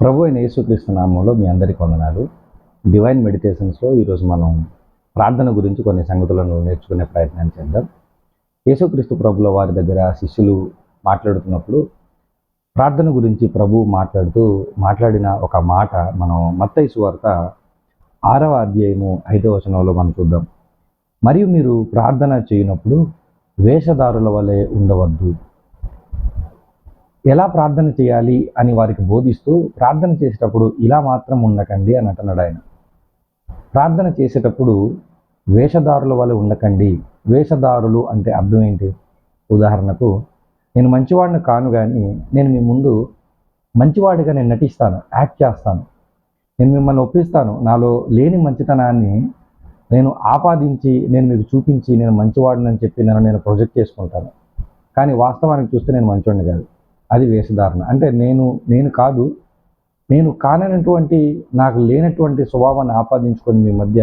ప్రభు అయిన యేసుక్రీస్తు నామంలో మీ అందరికీ వందనాలు. డివైన్ మెడిటేషన్స్లో ఈరోజు మనం ప్రార్థన గురించి కొన్ని సంగతులను నేర్చుకునే ప్రయత్నం చేద్దాం. యేసుక్రీస్తు ప్రభుల వారి దగ్గర శిష్యులు మాట్లాడుతున్నప్పుడు ప్రార్థన గురించి ప్రభు మాట్లాడుతూ మాట్లాడిన ఒక మాట మనం మత్తయి సువార్త ఆరవ అధ్యాయము ఐదవ వచనంలో మనం చూద్దాం. మరియు మీరు ప్రార్థన చేయనప్పుడు వేషధారుల వలె ఉండవద్దు. ఎలా ప్రార్థన చేయాలి అని వారికి బోధిస్తూ ప్రార్థన చేసేటప్పుడు ఇలా మాత్రం ఉండకండి అని అంటున్నాడు ఆయన. ప్రార్థన చేసేటప్పుడు వేషధారుల వల్ల ఉండకండి. వేషధారులు అంటే అర్థం ఏంటి? ఉదాహరణకు నేను మంచివాడిని కాను కానీ నేను మీ ముందు మంచివాడిగా నేను నటిస్తాను యాక్ట్ చేస్తాను. నేను మిమ్మల్ని ఒప్పిస్తాను. నాలో లేని మంచితనాన్ని నేను ఆపాదించి నేను మీకు చూపించి నేను మంచివాడిని అని చెప్పి నన్ను నేను ప్రొజెక్ట్ చేసుకుంటాను. కానీ వాస్తవానికి చూస్తే నేను మంచివాడిని కాదు. అది వేషధారణ. అంటే నేను నేను కాదు నేను కానటువంటి నాకు లేనటువంటి స్వభావాన్ని ఆపాదించుకొని మీ మధ్య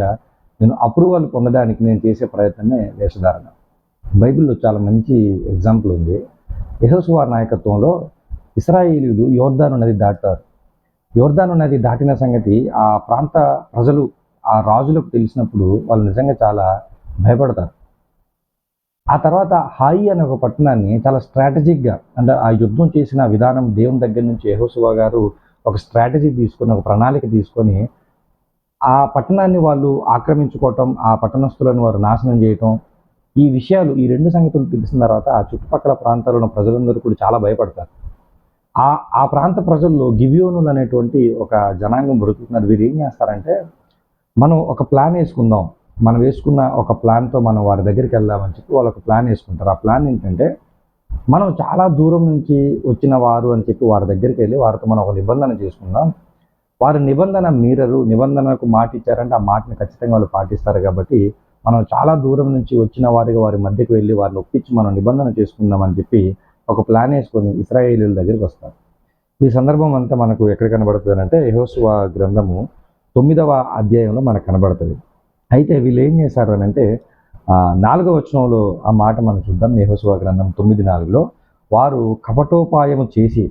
నేను అప్రూవల్ పొందడానికి నేను చేసే ప్రయత్నమే వేషధారణ. బైబిల్లో చాలా మంచి ఎగ్జాంపుల్ ఉంది. యహోసువార్ నాయకత్వంలో ఇస్రాయేలీలు యోర్ధాను నది దాటారు యోర్ధాను నది దాటిన సంగతి ఆ ప్రాంత ప్రజలు ఆ రాజులకు తెలిసినప్పుడు వాళ్ళు నిజంగా చాలా భయపడతారు. ఆ తర్వాత హాయి అనే ఒక పట్టణాన్ని చాలా స్ట్రాటజిక్గా అంటే ఆ యుద్ధం చేసిన విధానం దేవుని దగ్గర నుంచి యహోసువా గారు ఒక స్ట్రాటజీ తీసుకొని ఒక ప్రణాళిక తీసుకొని ఆ పట్టణాన్ని వాళ్ళు ఆక్రమించుకోవటం ఆ పట్టణస్తులను వారు నాశనం చేయటం ఈ విషయాలు ఈ రెండు సంగతులు తెలిసిన తర్వాత ఆ చుట్టుపక్కల ప్రాంతాల్లో ఉన్న ప్రజలందరూ కూడా చాలా భయపడతారు. ఆ ఆ ప్రాంత ప్రజల్లో గివియోనులు అనేటువంటి ఒక జనాంగం బ్రతుకుతున్నారు. వీరు ఏం చేస్తారంటే మనం ఒక ప్లాన్ వేసుకుందాం. మనం వేసుకున్న ఒక ప్లాన్తో మనం వారి దగ్గరికి వెళ్దామని చెప్పి వాళ్ళు ఒక ప్లాన్ వేసుకుంటారు. ఆ ప్లాన్ ఏంటంటే మనం చాలా దూరం నుంచి వచ్చిన వారు అని చెప్పి వారి దగ్గరికి వెళ్ళి వారితో మనం ఒక నిబంధన చేసుకుందాం. వారి నిబంధన మీరరు నిబంధనకు మాట ఇచ్చారంటే ఆ మాటని ఖచ్చితంగా వాళ్ళు పాటిస్తారు కాబట్టి మనం చాలా దూరం నుంచి వచ్చిన వారిగా వారి మధ్యకు వెళ్ళి వారిని ఒప్పించి మనం నిబంధన చేసుకుందామని చెప్పి ఒక ప్లాన్ వేసుకొని ఇస్రాయేలీల దగ్గరికి వస్తారు. ఈ సందర్భం అంతా మనకు ఎక్కడ కనబడుతుంది అంటే యహోసువా గ్రంథము తొమ్మిదవ అధ్యాయంలో మనకు కనబడుతుంది. అయితే వీళ్ళు ఏం చేశారు అని అంటే నాలుగవ వచనంలో ఆ మాట మనం చూద్దాం. యహోసువా గ్రంథం తొమ్మిది నాలుగులో వారు కపటోపాయము చేసి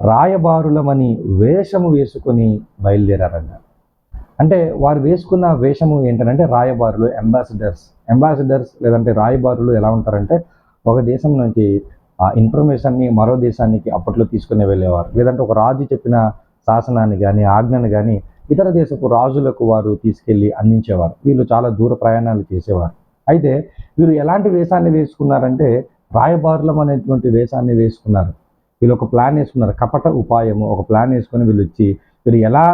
రాయబారులమని వేషము వేసుకొని బయలుదేరారన్నారు. అంటే వారు వేసుకున్న వేషము ఏంటంటే రాయబారులు అంబాసిడర్స్ అంబాసిడర్స్ లేదంటే రాయబారులు ఎలా ఉంటారంటే ఒక దేశం నుంచి ఆ ఇన్ఫర్మేషన్ని మరో దేశానికి అప్పట్లో తీసుకుని వెళ్ళేవారు. లేదంటే ఒక రాజు చెప్పిన శాసనాన్ని కానీ ఆజ్ఞను కానీ ఇతర దేశపు రాజులకు వారు తీసుకెళ్ళి అందించేవారు. వీళ్ళు చాలా దూర ప్రయాణాలు చేసేవారు. అయితే వీరు ఎలాంటి వేషాన్ని వేసుకున్నారంటే రాయబారులం అనేటువంటి వేషాన్ని వేసుకున్నారు. వీళ్ళు ఒక ప్లాన్ వేసుకున్నారు. కపట ఉపాయము ఒక ప్లాన్ వేసుకొని వీళ్ళు వచ్చి వీరు ఎలా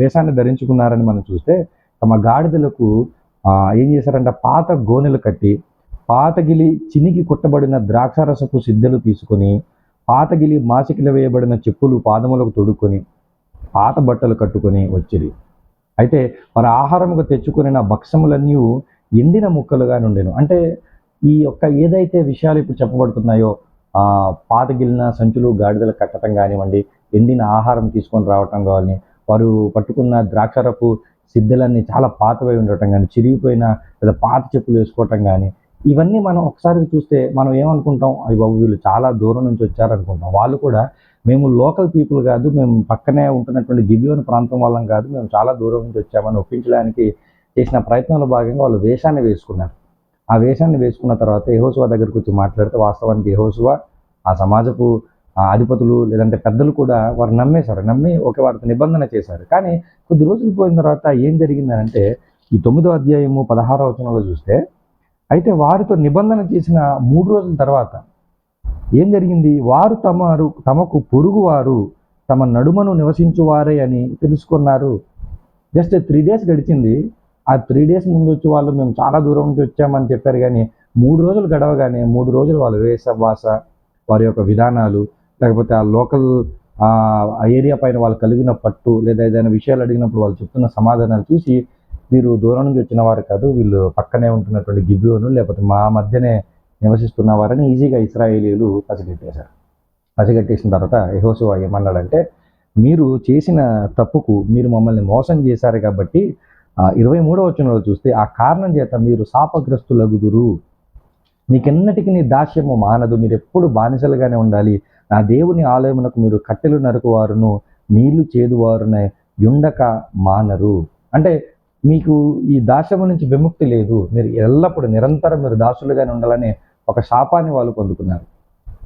వేషాన్ని ధరించుకున్నారని మనం చూస్తే తమ గాడిదలకు ఏం చేశారంటే? పాత గోనెలు కట్టి పాతగిలి చినికి కుట్టబడిన ద్రాక్షారసపు సిద్ధలు తీసుకొని పాతగిలి మాసికిల వేయబడిన చెప్పులు పాదములకు తొడుక్కొని పాత బట్టలు కట్టుకొని వచ్చిరి. అయితే వారి ఆహారముగా తెచ్చుకుని భక్షములన్నీ ఎండిన ముక్కలుగా నుండెను. అంటే ఈ యొక్క ఏదైతే విషయాలు ఇప్పుడు చెప్పబడుతున్నాయో పాతగిలిన సంచులు గాడిదలు కట్టడం కానివ్వండి ఎండిన ఆహారం తీసుకొని రావటం కావాలని వారు పట్టుకున్న ద్రాక్షరపు సిద్ధలన్నీ చాలా పాతవై ఉండటం కానీ చిరిగిపోయిన లేదా పాత చెప్పులు వేసుకోవటం కానీ ఇవన్నీ మనం ఒకసారి చూస్తే మనం ఏమనుకుంటాం అవి బాబు వీళ్ళు చాలా దూరం నుంచి వచ్చారనుకుంటాం. వాళ్ళు కూడా మేము లోకల్ పీపుల్ కాదు మేము పక్కనే ఉంటున్నటువంటి గిబియోని ప్రాంతం వాళ్ళం కాదు మేము చాలా దూరం నుంచి వచ్చామని ఒప్పించడానికి చేసిన ప్రయత్నంలో భాగంగా వాళ్ళు వేషాన్ని వేసుకున్నారు. ఆ వేషాన్ని వేసుకున్న తర్వాత యహోసువా దగ్గరకు వచ్చి మాట్లాడితే వాస్తవానికి యహోసువా ఆ సమాజపు అధిపతులు లేదంటే పెద్దలు కూడా వారు నమ్మేశారు. నమ్మి ఒక వారితో నిబంధన చేశారు. కానీ కొద్ది రోజులు పోయిన తర్వాత ఏం జరిగిందంటే ఈ తొమ్మిదో అధ్యాయము పదహారో వచనంలో చూస్తే అయితే వారితో నిబంధన చేసిన మూడు రోజుల తర్వాత ఏం జరిగింది? వారు తమరు తమకు పొరుగువారు తమ నడుమను నివసించువారే అని తెలుసుకున్నారు. జస్ట్ త్రీ డేస్ గడిచింది. ఆ త్రీ డేస్ ముందు వచ్చి వాళ్ళు మేము చాలా దూరం నుంచి వచ్చామని చెప్పారు కానీ మూడు రోజులు గడవగానే మూడు రోజులు వాళ్ళు వేస భాష వారి యొక్క విధానాలు లేకపోతే ఆ లోకల్ ఆ ఏరియా పైన వాళ్ళు కలిగిన పట్టు లేదా ఏదైనా విషయాలు అడిగినప్పుడు వాళ్ళు చెప్తున్న సమాధానాలు చూసి వీరు దూరం నుంచి వచ్చిన వారు కాదు వీళ్ళు పక్కనే ఉంటున్నటువంటి గిబ్యోను లేకపోతే మా మధ్యనే నివసిస్తున్న వారని ఈజీగా ఇస్రాయేలీలు పసిగట్టేశారు. పసిగట్టేసిన తర్వాత యహోసువా ఏమన్నాడంటే మీరు చేసిన తప్పుకు మీరు మమ్మల్ని మోసం చేశారు కాబట్టి ఇరవై మూడవ వచనంలో చూస్తే ఆ కారణం చేత మీరు శాపగ్రస్తులగుదురు. మీకెన్నటికి నీ దాస్యము మానదు. మీరు ఎప్పుడు బానిసలుగానే ఉండాలి. నా దేవుని ఆలయమునకు మీరు కట్టెలు నరుకువారును నీళ్ళు చేదువారునే యుండక మానరు. అంటే మీకు ఈ దాస్యము నుంచి విముక్తి లేదు. మీరు ఎల్లప్పుడూ నిరంతరం మీరు దాసులుగానే ఉండాలని ఒక శాపాన్ని వాళ్ళు పొందుకున్నారు.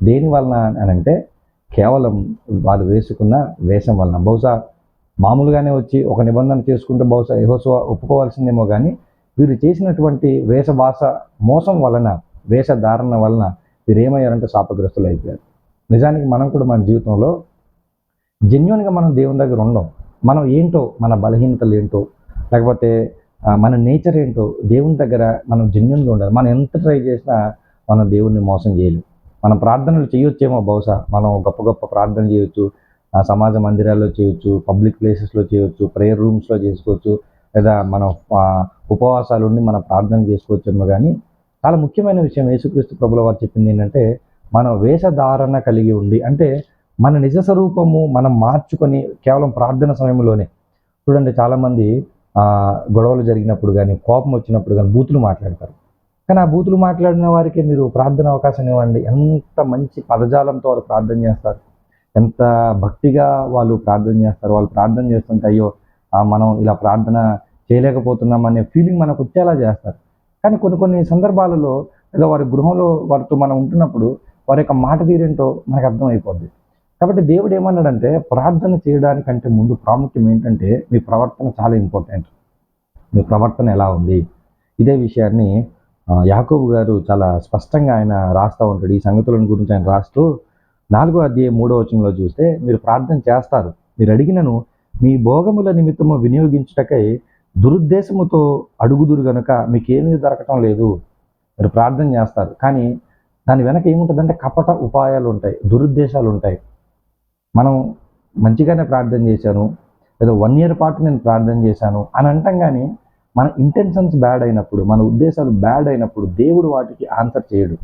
దేని వలన అని అంటే కేవలం వాళ్ళు వేసుకున్న వేషం వలన. బహుశా మామూలుగానే వచ్చి ఒక నిబంధన చేసుకుంటే బహుశా యెహోషువ ఒప్పుకోవాల్సిందేమో కానీ వీరు చేసినటువంటి వేషభాష మోసం వలన వేషధారణ వలన వీరు ఏమయ్యారంటే శాపగ్రస్తులు అయిపోయారు. నిజానికి మనం కూడా మన జీవితంలో జెన్యున్గా మనం దేవుని దగ్గర ఉండం. మనం ఏంటో మన బలహీనతలు ఏంటో లేకపోతే మన నేచర్ ఏంటో దేవుని దగ్గర మనం జెన్యున్గా ఉండాలి. మనం ఎంత ట్రై చేసినా మనం దేవుణ్ణి మోసం చేయలేం. మనం ప్రార్థనలు చేయొచ్చేమో బహుశా. మనం గొప్ప గొప్ప ప్రార్థన చేయొచ్చు సమాజ మందిరాల్లో చేయొచ్చు పబ్లిక్ ప్లేసెస్లో చేయొచ్చు ప్రేయర్ రూమ్స్లో చేసుకోవచ్చు లేదా మనం ఉపవాసాలుండి మనం ప్రార్థన చేసుకోవచ్చేమో కానీ చాలా ముఖ్యమైన విషయం యేసుక్రీస్తు ప్రభుల వారు చెప్పింది ఏంటంటే మనం వేషధారణ కలిగి ఉండి అంటే మన నిజ స్వరూపము మనం మార్చుకొని కేవలం ప్రార్థన సమయంలోనే. చూడండి చాలామంది గొడవలు జరిగినప్పుడు కానీ కోపం వచ్చినప్పుడు కానీ బూతులు మాట్లాడతారు. కానీ ఆ బూతులు మాట్లాడిన వారికి మీరు ప్రార్థన అవకాశం ఇవ్వండి. ఎంత మంచి పదజాలంతో వాళ్ళు ప్రార్థన చేస్తారు. ఎంత భక్తిగా వాళ్ళు ప్రార్థన చేస్తారు. వాళ్ళు ప్రార్థన చేస్తుంటే అయ్యో మనం ఇలా ప్రార్థన చేయలేకపోతున్నాం అనే ఫీలింగ్ మనకు వచ్చేలా చేస్తారు. కానీ కొన్ని కొన్ని సందర్భాలలో లేదా వారి గృహంలో వారితో మనం ఉంటున్నప్పుడు వారి యొక్క మాట తీరేంటో మనకు అర్థమైపోద్ది. కాబట్టి దేవుడు ఏమన్నాడంటే ప్రార్థన చేయడానికంటే ముందు ప్రాముఖ్యం ఏంటంటే మీ ప్రవర్తన చాలా ఇంపార్టెంట్. మీ ప్రవర్తన ఎలా ఉంది? ఇదే విషయాన్ని యాకోబు గారు చాలా స్పష్టంగా ఆయన రాస్తూ ఉంటాడు. ఈ సంగతులను గురించి ఆయన రాస్తూ నాలుగో అధ్యాయం మూడో వచనంలో చూస్తే మీరు ప్రార్థన చేస్తారు. మీరు అడిగినను మీ భోగముల నిమిత్తము వినియోగించుటకై దురుద్దేశముతో అడుగుదురు గనుక మీకేమీ దొరకటం లేదు. మీరు ప్రార్థన చేస్తారు. కానీ దాని వెనక ఏముంటుందంటే కపట ఉపాయాలు ఉంటాయి దురుద్దేశాలు ఉంటాయి. మనం మంచిగానే ప్రార్థన చేశాను ఏదో వన్ ఇయర్ పాటు నేను ప్రార్థన చేశాను అని అంటాం కానీ మన ఇంటెన్షన్స్ బ్యాడ్ అయినప్పుడు మన ఉద్దేశాలు బ్యాడ్ అయినప్పుడు దేవుడు వాటికి ఆన్సర్ చేయడు.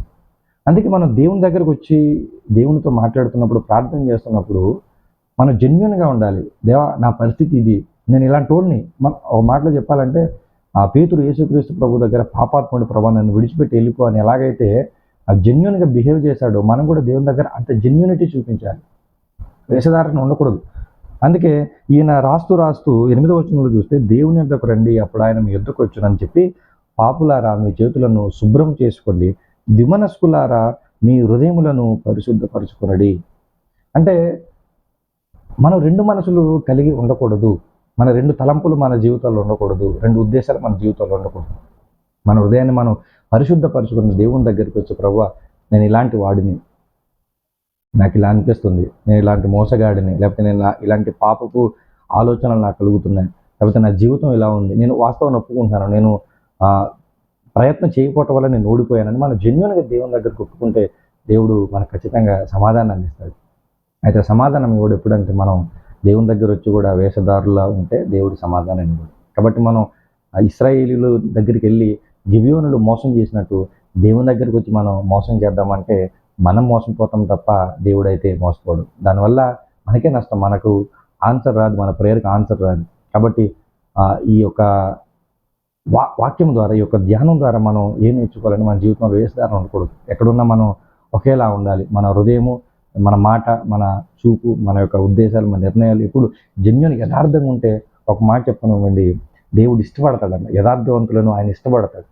అందుకే మనం దేవుని దగ్గరకు వచ్చి దేవునితో మాట్లాడుతున్నప్పుడు ప్రార్థన చేస్తున్నప్పుడు మనం జెన్యున్గా ఉండాలి. దేవా నా పరిస్థితి ఇది. నేను ఇలాంటి వాడిని. మన ఒక మాటలో చెప్పాలంటే ఆ పేతురు యేసుక్రీస్తు ప్రభు దగ్గర పాపాత్ముడు ప్రభా నన్ను విడిచిపెట్టి వెళ్ళిపో అని ఎలాగైతే ఆ జెన్యున్గా బిహేవ్ చేశాడో మనం కూడా దేవుని దగ్గర అంత జెన్యూనిటీ చూపించాలి. వేషధారణ ఉండకూడదు. అందుకే ఈయన రాస్తూ రాస్తూ ఎనిమిదవ వచనంలో చూస్తే దేవుని యొద్దకు రండి అప్పుడు ఆయన మీ యుద్ధకు వచ్చునని చెప్పి పాపులారా మీ చేతులను శుభ్రం చేసుకోండి. దిమనస్కులారా మీ హృదయములను పరిశుద్ధపరచుకునడి. అంటే మనం రెండు మనసులు కలిగి ఉండకూడదు. మన రెండు తలంపులు మన జీవితాల్లో ఉండకూడదు. రెండు ఉద్దేశాలు మన జీవితంలో ఉండకూడదు. మన హృదయాన్ని మనం పరిశుద్ధపరచుకున్న దేవుని దగ్గరికి వచ్చి ప్రవ్వ నేను ఇలాంటి వాడిని నాకు ఇలా అనిపిస్తుంది. నేను ఇలాంటి మోసగాడిని లేకపోతే నేను ఇలా- ఇలాంటి పాపకు ఆలోచనలు నాకు కలుగుతున్నాయి. లేకపోతే నా జీవితం ఇలా ఉంది. నేను వాస్తవం ఒప్పుకుంటున్నాను నేను ప్రయత్నం చేయకపోవటం వల్ల నేను ఓడిపోయానని మనం జెన్యున్గా దేవుని దగ్గర ఒప్పుకుంటే దేవుడు మనకు ఖచ్చితంగా సమాధానాన్ని ఇస్తాడు అయితే సమాధానం ఇవ్వడు ఎప్పుడంటే మనం దేవుని దగ్గర వచ్చి కూడా వేషధారులా ఉంటే దేవుడు సమాధానం ఇవ్వడు. కాబట్టి మనం ఆ ఇస్రాయేలీల దగ్గరికి వెళ్ళి గివ్యోనులు మోసం చేసినట్టు దేవుని దగ్గరికి వచ్చి మనం మోసం చేద్దామంటే మనం మోసపోతాం తప్ప దేవుడైతే మోసపోడు. దానివల్ల మనకే నష్టం. మనకు ఆన్సర్ రాదు. మన ప్రేయర్కి ఆన్సర్ రాదు. కాబట్టి ఈ యొక్క వా వాక్యం ద్వారా ఈ యొక్క ధ్యానం ద్వారా మనం ఏం నేర్చుకోవాలని మన జీవితంలో వేసేదారం ఉండకూడదు. ఎక్కడున్నా మనం ఒకేలా ఉండాలి. మన హృదయము మన మాట మన చూపు మన యొక్క ఉద్దేశాలు మన నిర్ణయాలు ఇప్పుడు జన్యుని యథార్థంగా ఉంటే ఒక మాట చెప్పనివ్వండి దేవుడు ఇష్టపడతాడంట. యథార్థవంతులను ఆయన ఇష్టపడతాడు.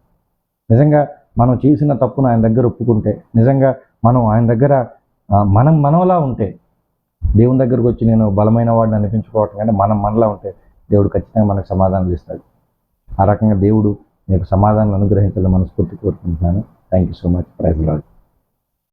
నిజంగా మనం చేసిన తప్పును ఆయన దగ్గర ఒప్పుకుంటే నిజంగా మనం ఆయన దగ్గర మనం మనలా ఉంటే దేవుని దగ్గరకు వచ్చి నేను బలమైన వాడిని అనిపించుకోవటం కంటే మనం మనలా ఉంటే దేవుడు ఖచ్చితంగా మనకు సమాధానాలు ఇస్తాడు. ఆ రకంగా దేవుడు మీకు సమాధానం అనుగ్రహించాలని మనస్ఫూర్తి కోరుకుంటున్నాను. Thank you so much praise lord